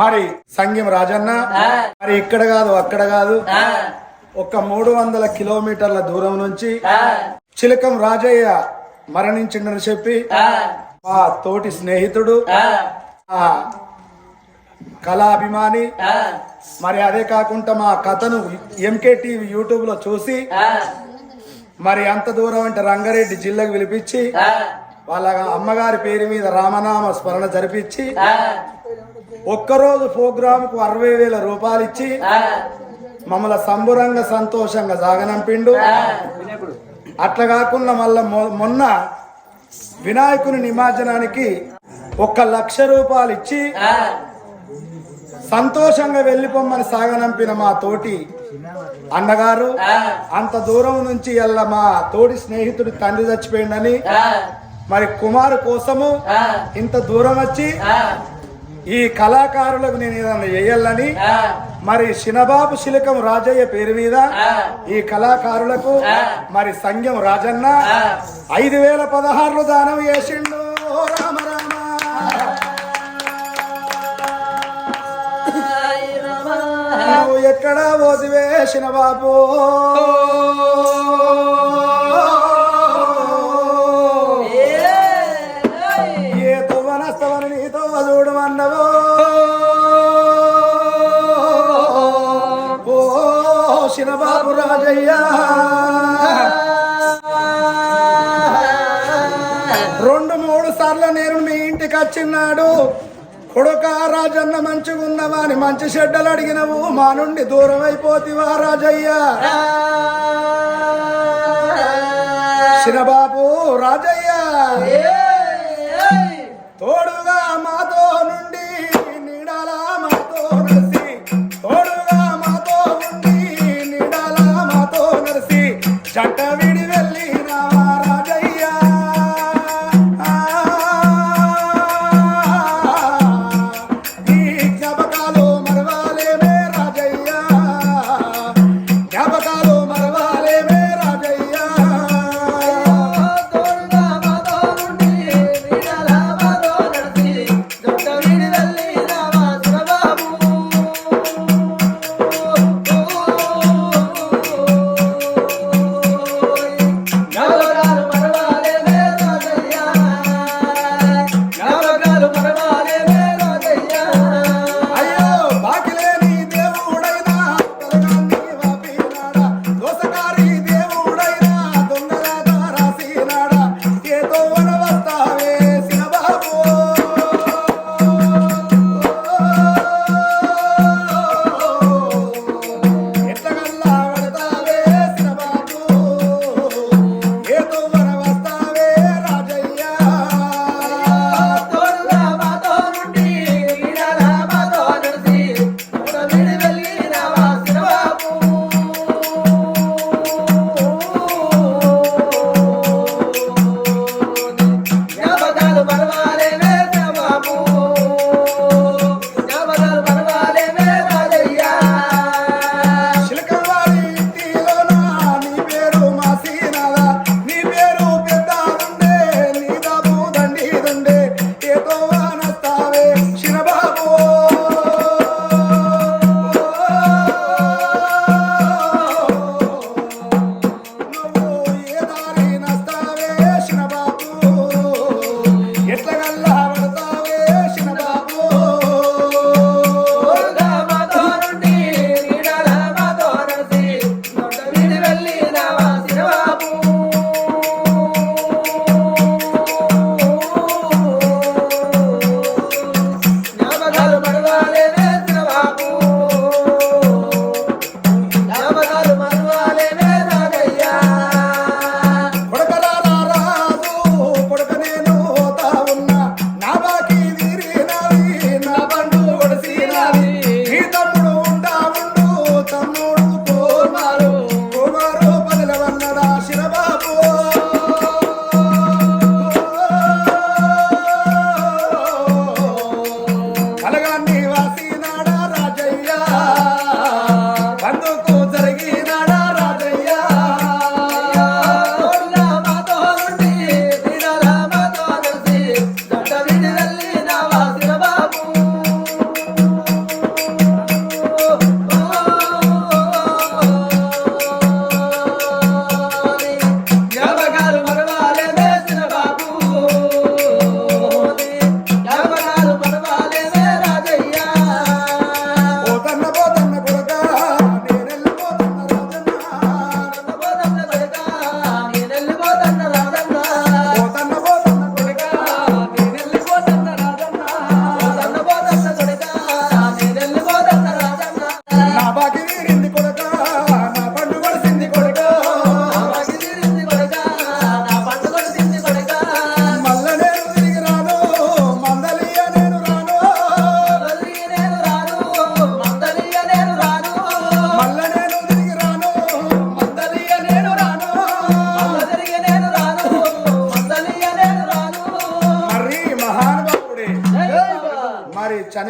మరి సంగం రాజన్న మరి ఇక్కడ కాదు అక్కడ కాదు. ఒక మూడు వందల కిలోమీటర్ల దూరం నుంచి చిలకం రాజయ్య మరణించిండని చెప్పి మా తోటి స్నేహితుడు ఆ. కళాభిమాని మరి అదే కాకుండా మా కథను ఎంకే టీవీ యూట్యూబ్లో చూసి మరి అంత దూరం అంటే రంగారెడ్డి జిల్లాకు పిలిపించి వాళ్ళ అమ్మగారి పేరు మీద రామనామ స్మరణ జరిపించి ఒక్కరోజు ప్రోగ్రామ్కు అరవై వేల రూపాయలు ఇచ్చి మమ్మల్ని సంబురంగా సంతోషంగా సాగనంపిండు. అట్లా కాకుండా మళ్ళా మొన్న వినాయకుని నిమజ్జనానికి ఒక్క లక్ష రూపాయలు ఇచ్చి సంతోషంగా వెళ్ళిపోమ్మని సాగనంపిన మా తోటి అన్నగారు అంత దూరం నుంచి ఎల్ల మా తోటి స్నేహితుడి తండ్రి చచ్చిపోయిందని మరి కుమారు కోసము ఇంత దూరం వచ్చి ఈ కళాకారులకు నేను ఏదన్నా చేయాలని? మరి శినబాబు శిలకం రాజయ్య పేరు మీద ఈ కళాకారులకు మరి సంఘం రాజన్న ఐదు వేల పదహారులు దానం చేసిండు. ఓ రామ. రామ నువ్వు ఎక్కడ పోసి వేసిన బాబు చూడమన్నవో. ఓ శినబాబు రాజయ్య. రెండు మూడు సార్లు నేను మీ ఇంటికి వచ్చిన్నాడు. కొడుక రాజన్న మంచిగున్నవా అని మంచి చెడ్డలు అడిగినవు. మా నుండి దూరం అయిపోతివా రాజయ్య. శినబాబు రాజయ్య.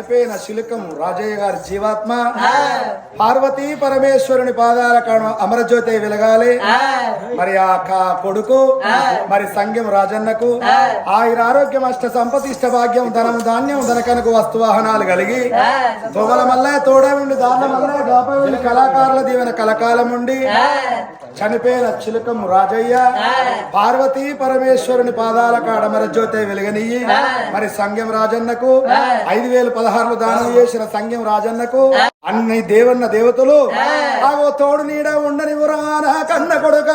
చనిపోయిన శిలుకం రాజయ్య గారి జీవాత్మ. పార్వతీ పరమేశ్వరుని పాదాల కాడ అమరజ్యోతి వెలగాలి. మరి ఆ కొడుకు మరి సంఘం రాజన్నకు ఆయుర ఆరోగ్యం అష్ట సంపతి ఇష్ట భాగ్యం ధనం ధాన్యం ధనకనకు వస్తు వాహనాలు కలిగి తొగల మల్ల తోడ ఉండి దాన మల్ల కళాకారుల దీవెన కలకాలం ఉండి చనిపోయిన చిలుకం రాజయ్య పార్వతీ పరమేశ్వరుని పాదాల కాడ మరి జ్యోతి వెలుగనియ్యి. మరి సంఘం రాజన్నకు ఐదు వేలు పదహారులు దానం చేసిన సంఘం రాజన్నకు అన్ని దేవన్న దేవతలు ఆగో తోడు నీడ ఉండని నా కన్న కొడుక.